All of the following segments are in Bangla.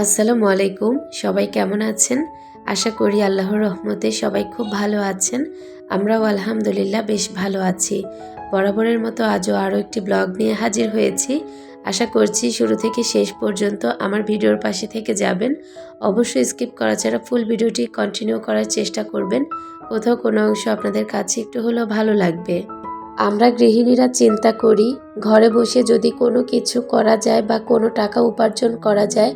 আসসালামু আলাইকুম। সবাই কেমন আছেন? আশা করি আল্লাহর রহমতে সবাই খুব ভালো আছেন। আমরাও আলহামদুলিল্লাহ বেশ ভালো আছি। বরাবরের মতো আজও আরও একটি ব্লগ নিয়ে হাজির হয়েছি। আশা করছি শুরু থেকে শেষ পর্যন্ত আমার ভিডিওর পাশে থেকে যাবেন। অবশ্যই স্কিপ করা ছাড়া ফুল ভিডিওটি কন্টিনিউ করার চেষ্টা করবেন। কোথাও কোনো অংশ আপনাদের কাছে একটু হলেও ভালো লাগবে। আমরা গৃহিণীরা চিন্তা করি, ঘরে বসে যদি কোনো কিছু করা যায় বা কোনো টাকা উপার্জন করা যায়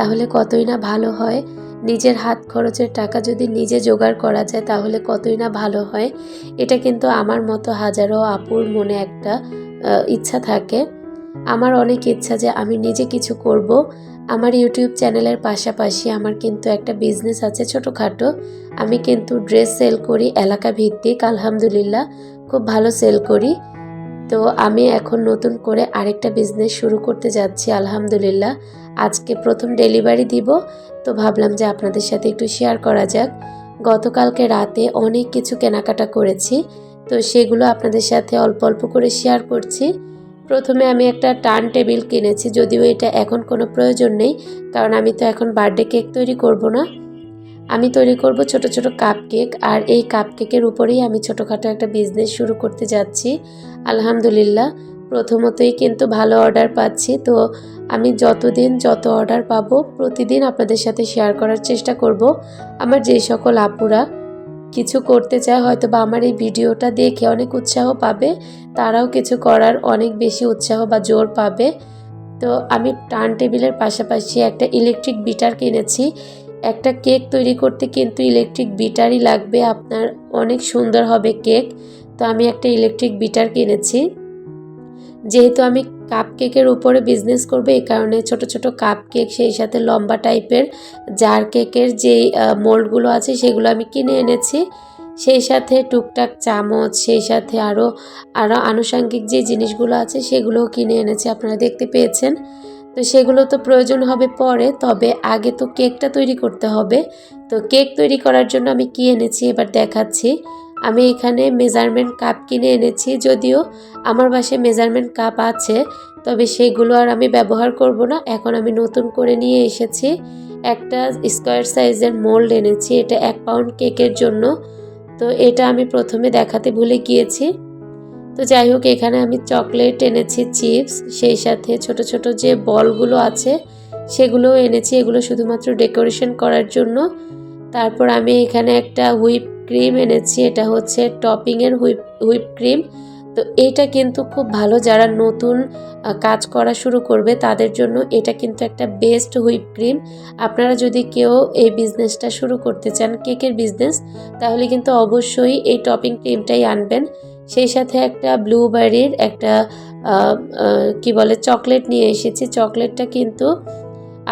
তাহলে কতই না ভালো হয়? নিজের হাত খরচের টাকা যদি নিজে জোগাড় করা যায়, তাহলে কতই না ভালো হয়? এটা কিন্তু আমার মতো হাজারো আপুর মনে একটা ইচ্ছা থাকে। আমার অনেক ইচ্ছা যে আমি নিজে কিছু করব। আমার ইউটিউব চ্যানেলের পাশাপাশি আমার কিন্তু একটা বিজনেস আছে ছোটোখাটো। আমি কিন্তু ড্রেস সেল করি এলাকা ভিত্তিক আলহামদুলিল্লাহ, খুব ভালো সেল করি। তো আমি এখন নতুন করে আরেকটা বিজনেস শুরু করতে যাচ্ছি, আলহামদুলিল্লাহ। আজকে প্রথম ডেলিভারি দিব। তো ভাবলাম যে আপনাদের সাথে একটু শেয়ার করা যাক। গতকালকে রাতে অনেক কিছু কেনাকাটা করেছি। তো সেগুলো আপনাদের সাথে অল্প অল্প করে শেয়ার করছি। প্রথমে আমি একটা টার্ন টেবিল কিনেছি, যদিও এটা এখন কোনো প্রয়োজন নেই, কারণ আমি তো এখন বার্থডে কেক তৈরি করব না। আমি তৈরি করব ছোট ছোট কাপ কেক আর এই কাপ কেকের উপরেই আমি ছোটোখাটো একটা বিজনেস শুরু করতে যাচ্ছি। আলহামদুলিল্লাহ, প্রথমতই কিন্তু ভালো অর্ডার পাচ্ছি। তো আমি যতদিন যত অর্ডার পাবো, প্রতিদিন আপনাদের সাথে শেয়ার করার চেষ্টা করব। আমার যে সকল আপুরা কিছু করতে চায় হয়তো বা আমার এই ভিডিওটা দেখে অনেক উৎসাহ পাবে, তারাও কিছু করার অনেক বেশি উৎসাহ বা জোর পাবে। তো আমি টার্ন টেবিলের পাশাপাশি একটা ইলেকট্রিক বিটার কিনেছি। একটা কেক তৈরি করতে কিন্তু ইলেকট্রিক বিটারই লাগবে। আপনার অনেক সুন্দর হবে কেক। তো আমি একটা ইলেকট্রিক বিটার কিনেছি। যেহেতু আমি কাপ কেকের উপরে বিজনেস করব, এই কারণে ছোট ছোট কাপ কেক সেই সাথে লম্বা টাইপের জার কেকের যেই মোল্ডগুলো আছে সেগুলো আমি কিনে এনেছি। সেই সাথে টুকটাক চামচ, সেই সাথে আরও আরও আনুষঙ্গিক যে জিনিসগুলো আছে সেগুলোও কিনে এনেছি। আপনারা দেখতে পেয়েছেন। তো সেগুলো তো প্রয়োজন হবে পরে, তবে আগে তো কেকটা তৈরি করতে হবে। তো কেক তৈরি করার জন্য আমি কি এনেছি এবার দেখাচ্ছি। আমি এখানে মেজারমেন্ট কাপ কিনে এনেছি, যদিও আমার বাসায় মেজারমেন্ট কাপ আছে, তবে সেগুলো আর আমি ব্যবহার করব না। এখন আমি নতুন করে নিয়ে এসেছি, একটা স্কোয়ার সাইজের মোল্ড এনেছি, এটা এক পাউন্ড কেকের জন্য। তো এটা আমি প্রথমে দেখাতে ভুলে গিয়েছি। তো যাই হোক, এখানে আমি চকলেট এনেছি, চিপস, সেই সাথে ছোট ছোট যে বলগুলো আছে, সেগুলোও এনেছি। এগুলো শুধুমাত্র ডেকোরেশন করার জন্য। তারপর আমি এখানে একটা হুইপ ক্রিম এনেছি, এটা হচ্ছে টপিংয়ের হুইপ হুইপ ক্রিম। তো এটা কিন্তু খুব ভালো যারা নতুন কাজ করা শুরু করবে, তাদের জন্য এটা কিন্তু একটা বেস্ট হুইপ ক্রিম। আপনারা যদি কেউ এই বিজনেসটা শুরু করতে চান, কেকের বিজনেস, তাহলে কিন্তু অবশ্যই এই টপিং ক্রিমটাই আনবেন। সেই সাথে একটা ব্লুবেরির একটা কি বলে চকলেট নিয়ে এসেছি। চকলেটটা কিন্তু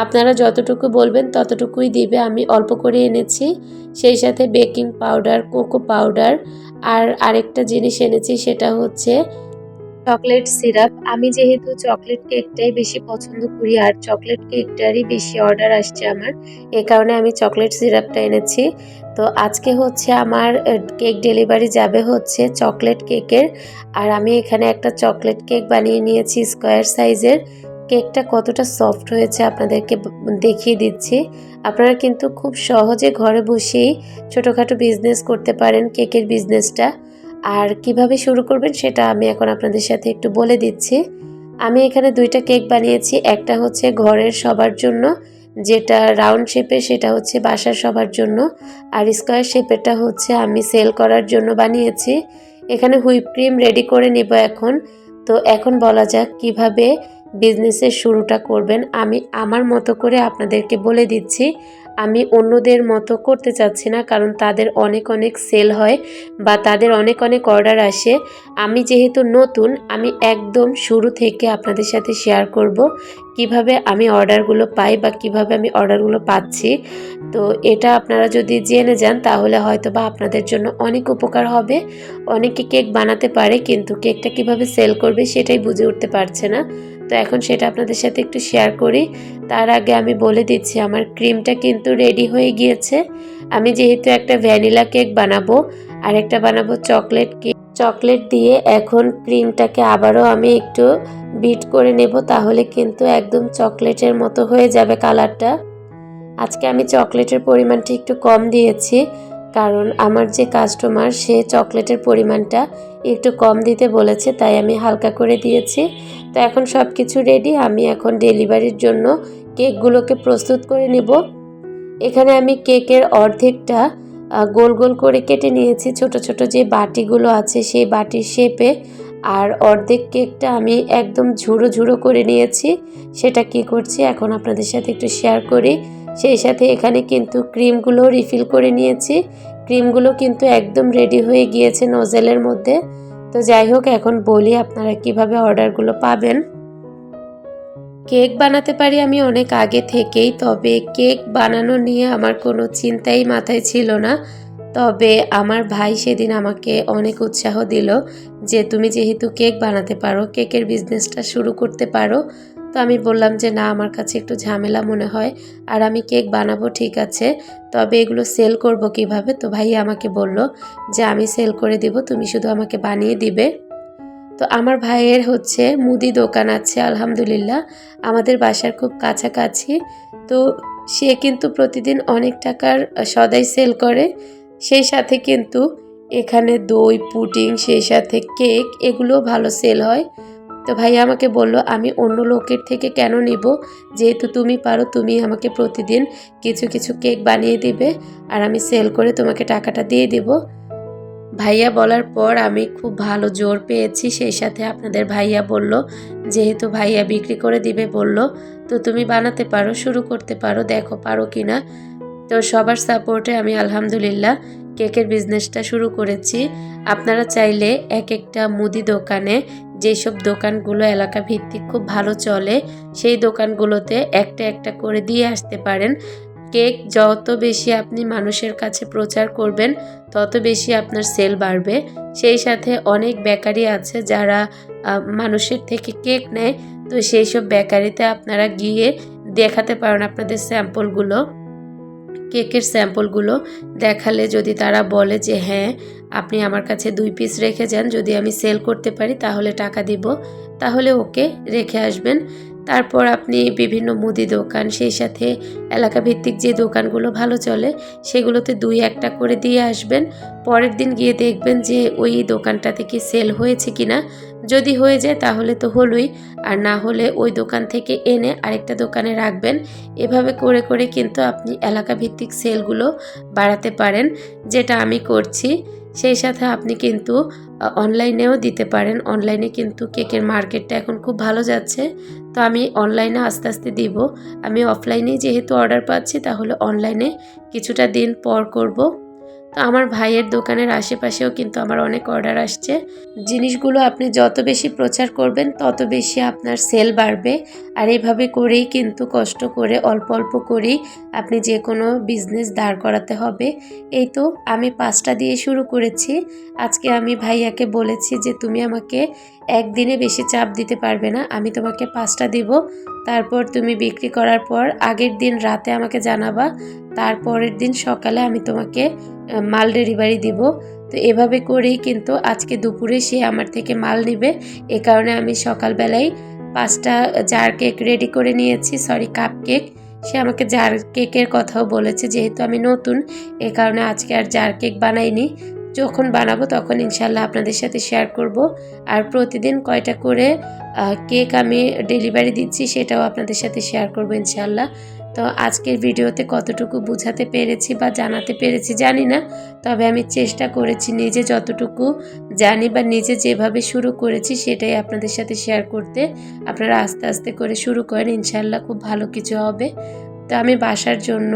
আপনারা যতটুকু বলবেন ততটুকুই দিবে। আমি অল্প করে এনেছি। সেই সাথে বেকিং পাউডার কোকো পাউডার আর আরেকটা জিনিস এনেছি, সেটা হচ্ছে চকলেট সিরাপ আমি যেহেতু চকলেট কেকটাই বেশি পছন্দ করি আর চকলেট কেকটারই বেশি অর্ডার আসছে আমার, এ কারণে আমি চকলেট সিরাপটা এনেছি। তো আজকে হচ্ছে আমার কেক ডেলিভারি যাবে হচ্ছে চকলেট কেকের। আর আমি এখানে একটা চকলেট কেক বানিয়ে নিয়েছি স্কোয়ার সাইজের। কেকটা কতটা সফট হয়েছে আপনাদেরকে দেখিয়ে দিচ্ছি। আপনারা কিন্তু খুব সহজে ঘরে বসেই ছোটোখাটো বিজনেস করতে পারেন কেকের বিজনেসটা আর কীভাবে শুরু করবেন সেটা আমি এখন আপনাদের সাথে একটু বলে দিচ্ছি। আমি এখানে দুইটা কেক বানিয়েছি, একটা হচ্ছে ঘরের সবার জন্য যেটা রাউন্ড শেপে সেটা হচ্ছে বাসার সবার জন্য আর স্কোয়ার শেপেরটা হচ্ছে আমি সেল করার জন্য বানিয়েছি। এখানে হুইপ ক্রিম রেডি করে নেব এখন। তো এখন বলা যাক কীভাবে বিজনেসের শুরুটা করবেন। আমি আমার মতো করে আপনাদেরকে বলে দিচ্ছি। আমি অন্যদের মতো করতে চাচ্ছি না, কারণ তাদের অনেক অনেক সেল হয় বা তাদের অনেক অনেক অর্ডার আসে। আমি যেহেতু নতুন, আমি একদম শুরু থেকে আপনাদের সাথে শেয়ার করব কীভাবে আমি অর্ডারগুলো পাই বা কীভাবে আমি অর্ডারগুলো পাচ্ছি। তো এটা আপনারা যদি জেনে যান, তাহলে হয়তো বা আপনাদের জন্য অনেক উপকার হবে। অনেকে কেক বানাতে পারে, কিন্তু কেকটা কীভাবে সেল করবে সেটাই বুঝে উঠতে পারছে না। তো এখন সেটা আপনাদের সাথে একটু শেয়ার করি। তার আগে আমি বলে দিচ্ছি, আমার ক্রিমটা কিন্তু রেডি হয়ে গিয়েছে। আমি যেহেতু একটা ভ্যানিলা কেক বানাবো, আর একটা বানাবো চকলেট কেক চকলেট দিয়ে এখন ক্রিমটাকে আবারও আমি একটু বিট করে নেব, তাহলে কিন্তু একদম চকলেটের মতো হয়ে যাবে কালারটা আজকে আমি চকলেটের পরিমাণটা একটু কম দিয়েছি। কারণ আমার যে কাস্টমার সে চকলেটের পরিমাণটা একটু কম দিতে বলেছে, তাই আমি হালকা করে দিয়েছি। তো এখন সব কিছু রেডি আমি এখন ডেলিভারির জন্য কেকগুলোকে প্রস্তুত করে নিব। এখানে আমি কেকের অর্ধেকটা গোল গোল করে কেটে নিয়েছি। ছোট ছোট যে বাটিগুলো আছে, সেই বাটির শেপে আর অর্ধেক কেকটা আমি একদম ঝুড়ো ঝুড়ো করে নিয়েছি। সেটা কি করছি, এখন আপনাদের সাথে একটু শেয়ার করি। সেই সাথে এখানে কিন্তু ক্রিমগুলো রিফিল করে নিয়েছি। ক্রিমগুলো কিন্তু একদম রেডি হয়ে গিয়েছে নজেলের মধ্যে। তো যাই হোক, এখন বলি আপনারা কীভাবে অর্ডারগুলো পাবেন। কেক বানাতে পারি আমি অনেক আগে থেকেই, তবে কেক বানানো নিয়ে আমার কোনো চিন্তাই মাথায় ছিল না। তবে আমার ভাই সেদিন আমাকে অনেক উৎসাহ দিল যে তুমি যেহেতু কেক বানাতে পারো, কেকের বিজনেসটা শুরু করতে পারো আমি বললাম যে, না, আমার কাছে একটু ঝামেলা মনে হয় আর আমি কেক বানাবো, ঠিক আছে। তবে এগুলো সেল করব কীভাবে? তো ভাই আমাকে বলল যে, আমি সেল করে দিব, তুমি শুধু আমাকে বানিয়ে দিবে। তো আমার ভাইয়ের হচ্ছে মুদি দোকান আছে, আলহামদুলিল্লাহ। আমাদের বাসার খুব কাছাকাছি। তো সে কিন্তু প্রতিদিন অনেক টাকার সদাই সেল করে। সেই সাথে কিন্তু এখানে দই, পুডিং, সেই সাথে কেক, এগুলোও ভালো সেল হয়। তো ভাই আমাকে বলল, আমি অন্য লোকের থেকে কেন নিব? যেহেতু তুমি পারো, তুমি আমাকে প্রতিদিন কিছু কিছু কেক বানিয়ে দিবে আর আমি সেল করে তোমাকে টাকাটা দিয়ে দিব। ভাইয়া বলার পর আমি খুব ভালো জোর পেয়েছি। সেই সাথে আপনাদের ভাইয়া বলল, যেহেতু ভাইয়া বিক্রি করে দিবে, বলল, তো তুমি বানাতে পারো, শুরু করতে পারো, দেখো পারো কি না? তো সবার সাপোর্টে আমি আলহামদুলিল্লাহ কেকের বিজনেসটা শুরু করেছি। আপনারা চাইলে এক একটা মুদি দোকানে যেসব দোকানগুলো এলাকা ভিত্তিক খুব ভালো চলে, সেই দোকানগুলোতে একটা একটা করে দিয়ে আসতে পারেন। কেক যত বেশি আপনি মানুষের কাছে প্রচার করবেন, তত বেশি আপনার সেল বাড়বে। সেই সাথে অনেক বেকারি আছে যারা মানুষের থেকে কেক নেয়। তো সেই সব বেকারিতে আপনারা গিয়ে দেখাতে পারেন আপনাদের স্যাম্পলগুলো। কেকের স্যাম্পলগুলো দেখালে যদি তারা বলে যে হ্যাঁ আপনি আমার কাছে দুই পিস রেখে যান, যদি আমি সেল করতে পারি তাহলে টাকা দিব। তাহলে ওকে রেখে আসবেন। তারপর আপনি বিভিন্ন মুদি দোকান, সেই সাথে এলাকা ভিত্তিক যে দোকানগুলো ভালো চলে, সেগুলোতে দুই একটা করে দিয়ে আসবেন। পরের দিন গিয়ে দেখবেন যে ওই দোকানটা থেকে সেল হয়েছে কি না যদি হয়ে যায় তাহলে তো হলোই, আর না হলে ওই দোকান থেকে এনে আরেকটা দোকানে রাখবেন। এভাবে করে করে কিন্তু আপনি এলাকা ভিত্তিক সেলগুলো বাড়াতে পারেন, যেটা আমি করছি। সেই সাথে আপনি কিন্তু অনলাইনেও দিতে পারেন। অনলাইনে কিন্তু কেকের মার্কেটটা এখন খুব ভালো যাচ্ছে। তো আমি অনলাইনে আস্তে আস্তে দিব। আমি অফলাইনে যেহেতু অর্ডার পাচ্ছি, তাহলে অনলাইনে কিছুটা দিন পর করব। তো আমার ভাইয়ের দোকানের আশেপাশেও কিন্তু আমার অনেক অর্ডার আসছে। জিনিসগুলো আপনি যত বেশি প্রচার করবেন, তত বেশি আপনার সেল বাড়বে। আর এভাবে করেই কিন্তু কষ্ট করে, অল্প অল্প করেই আপনি যে কোনো বিজনেস দাঁড় করাতে হবে। এই তো আমি পাঁচটা দিয়ে শুরু করেছি। আজকে আমি ভাইয়াকে বলেছি যে, তুমি আমাকে একদিনে বেশি চাপ দিতে পারবে না। আমি তোমাকে পাঁচটা দিব। তারপর তুমি বিক্রি করার পর আগের দিন রাতে আমাকে জানাবা। তারপরের দিন সকালে আমি তোমাকে মাল ডেলিভারি দিব। তো এভাবে করেই কিন্তু আজকে দুপুরে সে আমার থেকে মাল নেবে। এ কারণে আমি সকালবেলায় পাঁচটা জার কেক রেডি করে নিয়েছি। সরি কাপ কেক সে আমাকে জার কেকের কথাও বলেছে, যেহেতু আমি নতুন, এ কারণে আজকে আর জার কেক বানাইনি। যখন বানাবো তখন ইনশাল্লাহ আপনাদের সাথে শেয়ার করব। আর প্রতিদিন কয়টা করে কেক আমি ডেলিভারি দিচ্ছি সেটাও আপনাদের সাথে শেয়ার করব ইনশাল্লাহ তো আজকের ভিডিওতে কতটুকু বুঝাতে পেরেছি বা জানাতে পেরেছি জানি না, তবে আমি চেষ্টা করেছি নিজে যতটুকু জানি বা নিজে যেভাবে শুরু করেছি সেটাই আপনাদের সাথে শেয়ার করতে। আপনারা আস্তে আস্তে করে শুরু করেন ইনশাল্লাহ খুব ভালো কিছু হবে। তো আমি বাসার জন্য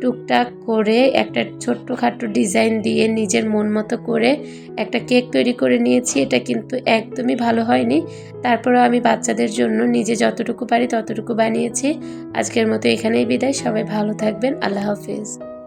টুকটাক করে একটা ছোট্ট ছোট্টখাট্টো ডিজাইন দিয়ে নিজের মন মতো করে একটা কেক তৈরি করে নিয়েছি। এটা কিন্তু একদমই ভালো হয়নি। তারপরেও আমি বাচ্চাদের জন্য নিজে যতটুকু পারি ততটুকু বানিয়েছি। আজকের মতো এখানেই বিদায়। সবাই ভালো থাকবেন। আল্লাহ হাফিজ।